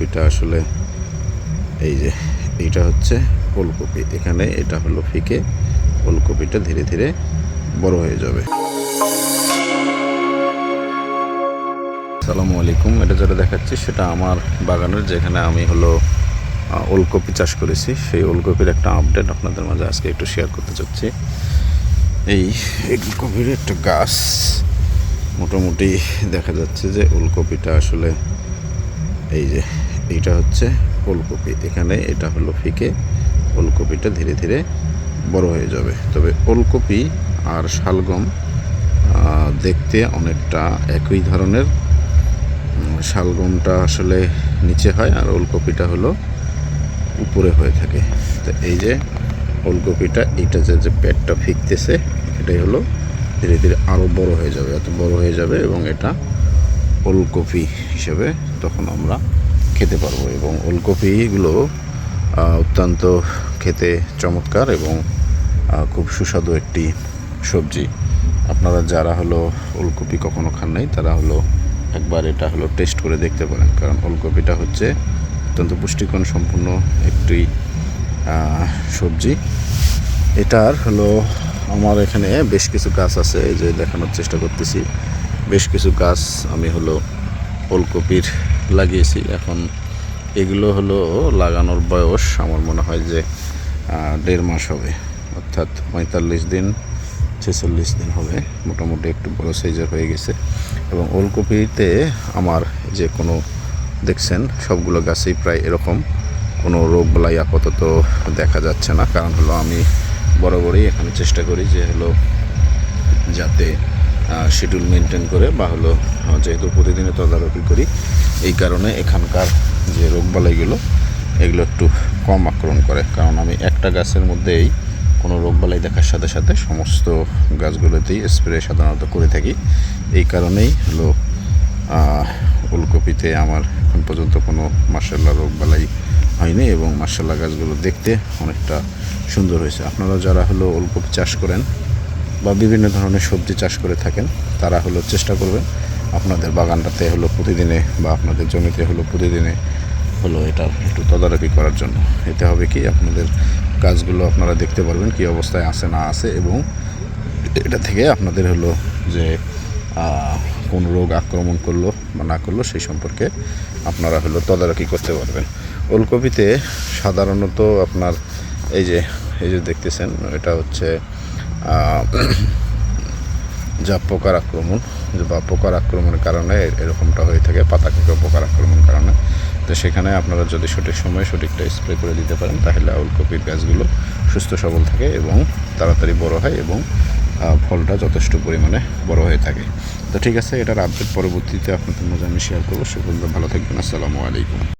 ওলকপিটা আসলে এই যে, এইটা হচ্ছে ওলকপি এখানে এটা হলো ফিকে ওলকপিটা ধীরে ধীরে বড় হয়ে যাবে। আসসালামু আলাইকুম, এটা যেটা দেখাচ্ছি সেটা আমার বাগানের, যেখানে আমি হলো ওলকপি চাষ করেছি। সেই ওলকপির একটা আপডেট আপনাদের মাঝে আজকে একটু শেয়ার করতে চাচ্ছি। এই ওলকপির একটা গাছ, মোটামুটি দেখা যাচ্ছে যে ওলকপিটা আসলে এই যে এইটা হচ্ছে ওলকপি এখানে এটা হলো ফিকে। ওলকপিটা ধীরে ধীরে বড় হয়ে যাবে। তবে ওলকপি আর শালগম দেখতে অনেকটা একই ধরনের। শালগমটা আসলে নিচে হয় আর ওলকপিটা হলো উপরে হয়ে থাকে। তো এই যে ওলকপিটা এইটা যে যে পেটটা ফিকতেছে, এটাই হলো ধীরে ধীরে আরও বড় হয়ে যাবে। এত বড় হয়ে যাবে এবং এটা ওলকপি হিসেবে তখন আমরা খেতে পারব এবং ওলকপিগুলো অত্যন্ত খেতে চমৎকার এবং খুব সুস্বাদু একটি সবজি। আপনারা যারা হলো ওলকপি কখনো খান নাই, তারা হলো একবার এটা হলো টেস্ট করে দেখতে পারেন। কারণ ওলকপিটা হচ্ছে অত্যন্ত পুষ্টিকর সম্পূর্ণ একটি সবজি। এটার হলো আমার এখানে বেশ কিছু গাছ আছে যে দেখানোর চেষ্টা করতেছি। বেশ কিছু গাছ আমি হলো ওলকপির লাগিয়েছি। এখন এগুলো হলো লাগানোর বয়স। আমার মনে হয় যে দেড় মাস হবে। অর্থাৎ পঁয়তাল্লিশ দিন, ছেচল্লিশ দিন হবে। মোটামুটি একটু বড় সাইজের হয়ে গেছে। এবং ওলকপিতে আমার যে কোনো, দেখছেন, সবগুলো গাছেই প্রায় এরকম। কোনো রোগ বালাই আপাতত দেখা যাচ্ছে না। কারণ হলো আমি বরাবরই এখানে চেষ্টা করি যে হলো যাতে শিডিউল মেনটেন করে বা হলো যেহেতু প্রতিদিনে তদারকি করি এই কারণে এখানকার যে রোগবালাইগুলো এগুলো একটু কম আক্রমণ করে। কারণ আমি একটা গাছের মধ্যেই কোনো রোগবালাই দেখার সাথে সাথে সমস্ত গাছগুলোতেই স্প্রে সাধারণত করে থাকি। এই কারণেই হলো আহ, ওলকপিতে আমার এখন পর্যন্ত কোনো মার্শাল্লাহ রোগবালাই হয়নি এবং মার্শাল্লাহ গাছগুলো দেখতে অনেকটা সুন্দর হয়েছে। আপনারা যারা হলো ওলকপি চাষ করেন বা বিভিন্ন ধরনের সবজি চাষ করে থাকেন, তারা হলো চেষ্টা করবেন আপনাদের বাগানটাতে হলো প্রতিদিনে বা আপনাদের জমিতে হলো প্রতিদিনে হলো এটা একটু তদারকি করার জন্য। এতে হবে কি আপনাদের গাছগুলো আপনারা দেখতে পারবেন কি অবস্থায় আছে না আছে এবং এটা থেকে আপনাদের হলো যে কোন রোগ আক্রমণ করল বা না করল সেই সম্পর্কে আপনারা হলো তদারকি করতে পারবেন। ওলকপিতে সাধারণত আপনার এই যে এই যে দেখতেছেন, এটা হচ্ছে যা পোকার আক্রমণ। বা পোকার আক্রমণের কারণে এরকমটা হয়ে থাকে পাতা থেকে পোকার আক্রমণের কারণে। তো সেখানে আপনারা যদি সঠিক সময়ে সঠিকটা স্প্রে করে দিতে পারেন, তাহলে ওলকপির গাছগুলো সুস্থ, সবল থাকে এবং তাড়াতাড়ি বড় হয় এবং ফলটা যথেষ্ট পরিমাণে বড় হয়ে থাকে। তো ঠিক আছে, এটার আপডেট পরবর্তীতে আপনাদের মাঝে আমি শেয়ার করব। সে পর্যন্ত ভালো থাকবেন। আসসালামু আলাইকুম।